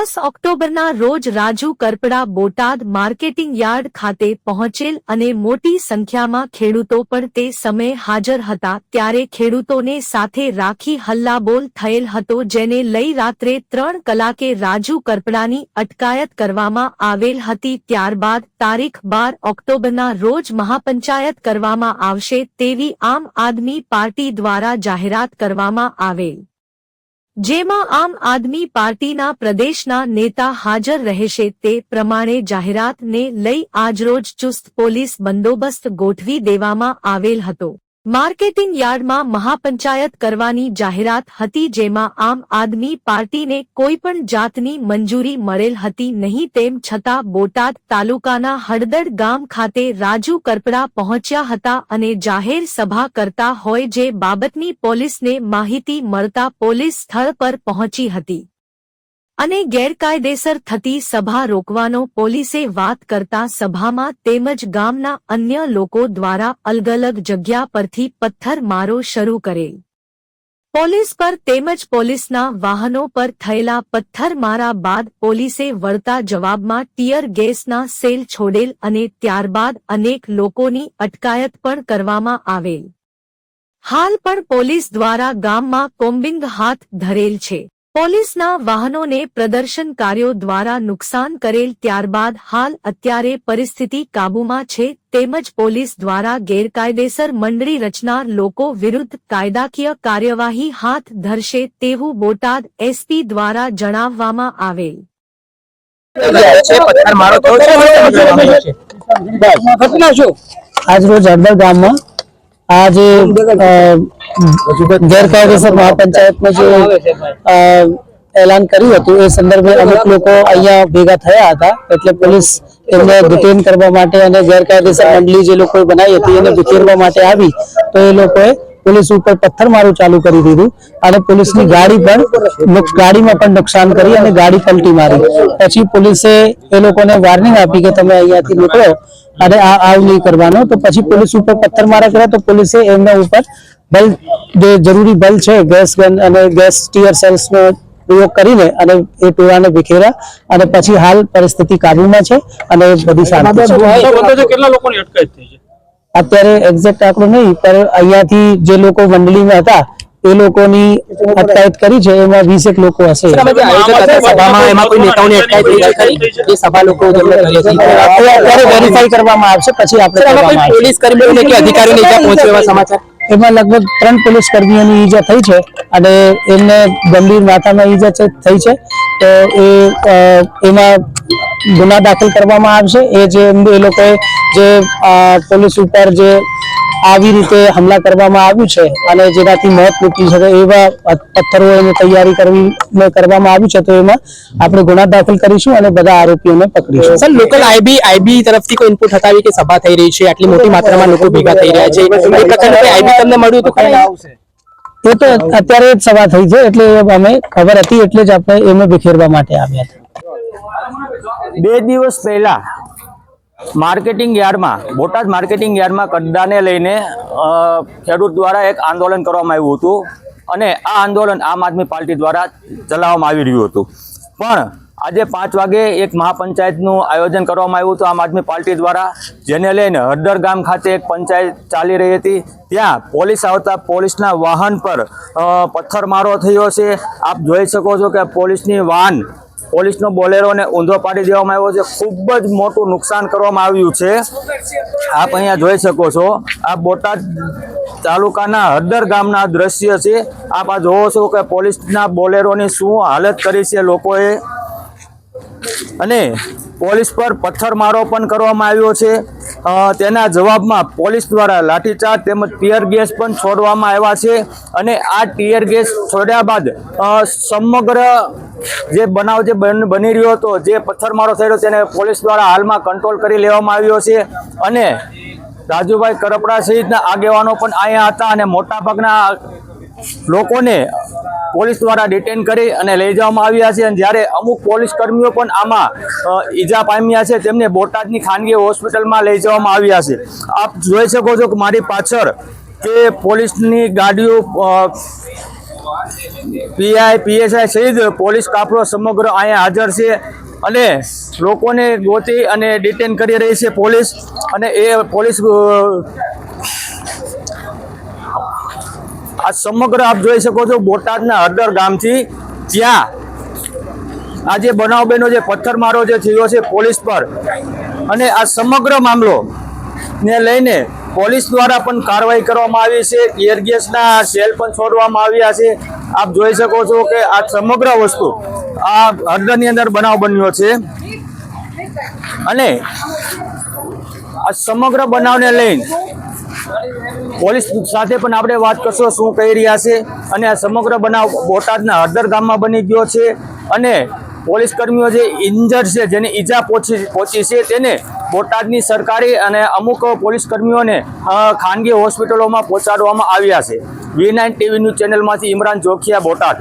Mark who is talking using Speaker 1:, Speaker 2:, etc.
Speaker 1: દસ ઓક્ટોબરના રોજ રાજુ કરપડા બોટાદ માર્કેટિંગ યાર્ડ ખાતે પહોંચેલ અને મોટી સંખ્યામાં ખેડૂતો પણ તે સમયે હાજર હતા ત્યારે ખેડૂતોને સાથે રાખી હલ્લાબોલ થયેલ હતો જેને લઈ રાત્રે ત્રણ કલાકે રાજુ કરપડાની અટકાયત કરવામાં આવેલ હતી. ત્યારબાદ તારીખ બાર ઓક્ટોબરના રોજ મહાપંચાયત કરવામાં આવશે તેવી આમ આદમી પાર્ટી દ્વારા જાહેરાત કરવામાં આવેલ. જેમાં આમ આદમી પાર્ટીના પ્રદેશના નેતા હાજર રહેશે તે પ્રમાણે જાહેરાતને લઈ આજરોજ ચુસ્ત પોલીસ બંદોબસ્ત ગોઠવી દેવામાં આવેલ હતો. માર્કેટિંગ યાર્ડમાં મહાપંચાયત કરવાની જાહેરાત હતી જેમાં આમ આદમી પાર્ટીને કોઈપણ જાતની મંજૂરી મળેલ હતી નહીં તેમ છતાં બોટાદ તાલુકાના હળદડ ગામ ખાતે રાજુ કરપડા પહોંચ્યા હતા અને જાહેર સભા કરતા હોય જે બાબતની પોલીસને માહિતી મળતા પોલીસ સ્થળ પર પહોંચી હતી. અને ગેરકાયદેસર થતી સભા રોકવાનો પોલીસે વાત કરતા સભામાં તેમજ ગામના અન્ય લોકો દ્વારા અલગ અલગ જગ્યા પરથી પથ્થરમારો શરૂ કરેલ. પોલીસ પર તેમજ પોલીસના વાહનો પર થયેલા પથ્થરમારા બાદ પોલીસે વળતા જવાબમાં ટીયર ગેસના સેલ છોડેલ અને ત્યારબાદ અનેક લોકોની અટકાયત પણ કરવામાં આવેલ. હાલ પણ પોલીસ દ્વારા ગામમાં કોમ્બિંગ હાથ ધરેલ છે. પોલીસના વાહનોને પ્રદર્શનકારીઓ દ્વારા નુકસાન કરેલ ત્યારબાદ હાલ અત્યારે પરિસ્થિતિ કાબૂમાં છે. તેમજ પોલીસ દ્વારા ગેરકાયદેસર મંડળી રચનાર લોકો વિરુદ્ધ કાયદાકીય કાર્યવાહી હાથ ધરશે તેવું બોટાદ એસપી દ્વારા જણાવવામાં આવેલ.
Speaker 2: છે પથ્થર મારો થયો છે શું સમજવામાં આવ્યું છે
Speaker 3: ઘટના શું? આજ રોજ હળદર ગામમાં આ જે અ, ગેરકાયદેસર મહાપંચાયતનું જે એલાન કર્યું હતું એ સંદર્ભે અમુક લોકો અહીંયા ભેગા થયા હતા. એટલે પોલીસ એમને ડિટેન કરવા માટે અને ગેરકાયદેસર મંડળી જે લોકોએ બનાવી હતી એને વિખેરવા માટે આવી તો એ લોકોએ પોલીસ ઉપર પથ્થરમારું ચાલુ કરી દીધું. અને પોલીસની ગાડી પણ ગાડીમાં પણ નુકસાન કરી અને ગાડી પલટી મારી. પછી પોલીસે એ લોકોને વાર્નિંગ આપી કે તમે અહીંયાથી નીકળો અને આ આવ નહીં કરવાનો. તો પછી પોલીસ ઉપર પથ્થર મારા કર્યા તો પોલીસે એમના ઉપર બલ જે જરૂરી બલ છે ગેસ ગન અને ગેસ ટીયર સેલ્સ નો પ્રયોગ કરીને અને એ ટોળાને વિખેરા અને પછી હાલ પરિસ્થિતિ કાબુમાં છે અને બધી શાંતિ છે.
Speaker 2: કેટલા લોકોની અટકાયત થઈ છે?
Speaker 3: અત્યારે એક્ઝેક્ટ આંકડો નહીં પણ અહીંયાથી જે લોકો મંડળીમાં હતા એ લોકોની અટકાયત કરી છે એમાં વીસેક લોકો હશે.
Speaker 2: તમે જે આયોજક હતા સભામાં એમાં કોઈ નેતાઓની અટકાયત થઈ છે? ખરી? એ સભા લોકો જેમણે કરી હતી
Speaker 3: એ અત્યારે વેરીફાઈ કરવામાં આવશે પછી આપણે.
Speaker 2: પોલીસ કર્મીઓને કે અધિકારીઓને ઈજા પહોંચે એવા સમાચાર?
Speaker 3: એમાં લગભગ ત્રણ પોલીસ કર્મીઓની ઈજા થઈ છે અને એમને ગંભીર માથામાં ઈજા થઈ છે. તો એ એમાં ગુના દાખલ કરવામાં આવશે. એ જે એ લોકોએ જે પોલીસ ઉપર જે આવી રીતે હમલા કરવામાં આવ્યું છે અને જેનાથી મોત મૂકી છે એવા પથ્થરો તૈયારી કરવી કરવામાં આવ્યું છે તો એમાં આપણે ગુના દાખલ કરીશું અને બધા આરોપીઓને પકડીશું.
Speaker 2: સર લોકલ આઈબી આઈબી તરફથી કોઈ ઇનપુટ હતા કે સભા થઈ રહી છે? આટલી મોટી માત્રામાં લોકો ભેગા થઈ રહ્યા છે. એ પ્રકારનું આઈબી તમને મળ્યું તો ખાલી
Speaker 3: એ તો અત્યારે જ સભા થઈ છે એટલે અમે ખબર હતી એટલે જ આપણે એમને બિખેરવા માટે આવ્યા હતા.
Speaker 4: બે દિવસ પહેલા માર્કેટિંગ યાર્ડમાં, બોટાદ માર્કેટિંગ યાર્ડમાં કડ્ડાને લઈને ખેડૂત દ્વારા એક આંદોલન કરવામાં આવ્યું હતું અને આ આંદોલન આમ આદમી પાર્ટી દ્વારા ચલાવવામાં આવી રહ્યું હતું. પણ આજે પાંચ વાગે એક મહાપંચાયતનું આયોજન કરવામાં આવ્યું હતું આમ આદમી પાર્ટી દ્વારા, જેને લઈને હરદર ગામ ખાતે એક પંચાયત ચાલી રહી હતી. ત્યાં પોલીસ આવતા પોલીસના વાહન પર પથ્થરમારો થયો છે. આપ જોઈ શકો છો કે પોલીસની વાહન પોલીસનો બોલેરોને ઊંધો પાડી દેવામાં આવ્યો છે. ખૂબ જ મોટું નુકસાન કરવામાં આવ્યું છે. આપ અહીંયા જોઈ શકો છો. આ બોટાદ તાલુકાના હળદર ગામના દ્રશ્ય છે. આપ આ જોવો છો કે પોલીસના બોલેરોની શું હાલત કરી છે લોકોએ. અને પોલીસ પર પથ્થરમારો પણ કરવામાં આવ્યો છે. તેના જવાબમાં પોલીસ દ્વારા લાઠીચાર્જ તેમજ ટીયર ગેસ પણ છોડવામાં આવ્યા છે. અને આ ટીયર ગેસ છોડ્યા બાદ સમગ્ર જે બનાવ જે બન- રહ્યો હતો, જે પથ્થરમારો થયેલો તેને પોલીસ દ્વારા હાલમાં કંટ્રોલ કરી લેવામાં આવ્યો છે. અને રાજુભાઈ કરપડા સહિતના આગેવાનો પણ અહીંયા હતા અને મોટાભાગના લોકોને પોલીસ દ્વારા ડિટેન કરી અને લઈ જવામાં આવ્યા છે. અને જ્યારે અમુક પોલીસ કર્મીઓ પણ આમાં ઈજા પામ્યા છે, તેમને બોટાદની ખાનગી હોસ્પિટલમાં લઈ જવામાં આવ્યા છે. આપ જોઈ શકો છો કે મારી પાછળ કે પોલીસની ગાડીઓ પીઆઈ, પીએસઆઈ સહિત પોલીસ કાફલો સમગ્ર અહીંયા હાજર છે અને લોકોને ગોતી અને ડિટેન કરી રહી છે પોલીસ અને એ પોલીસ આ સમગ્ર આપ જોઈ શકો છો બોટાદના હરદર ગામથી જ્યાં આજે બનાવ બેનો જે પથ્થરમારો જે થયો છે પોલીસ પર અને આ સમગ્ર મામલો ને લઈને પોલીસ દ્વારા પણ કાર્યવાહી કરવામાં આવી છે. ટીયર ગેસના સેલ પણ છોડવામાં આવ્યા છે. આપ જોઈ શકો છો કે આ સમગ્ર વસ્તુ આ હળદરની અંદર બનાવ બન્યો છે. અને આ સમગ્ર બનાવને લઈને પોલીસ સાથે પણ આપણે વાત કરશો શું કહી રહ્યા છે. અને આ સમગ્ર બનાવ બોટાદના હળદર ગામમાં બની ગયો છે. અને પોલીસ કર્મીઓ જે ઇન્જર છે, જેને ઈજા પહોંચી પહોંચી છે, તેને બોટાદની સરકારી અને અમુક પોલીસ કર્મીઓને ખાનગી હોસ્પિટલોમાં પહોંચાડવામાં આવ્યા છે. વી નાઇન ટીવી ન્યૂઝ ચેનલમાંથી ઇમરાન જોખિયા, બોટાદ.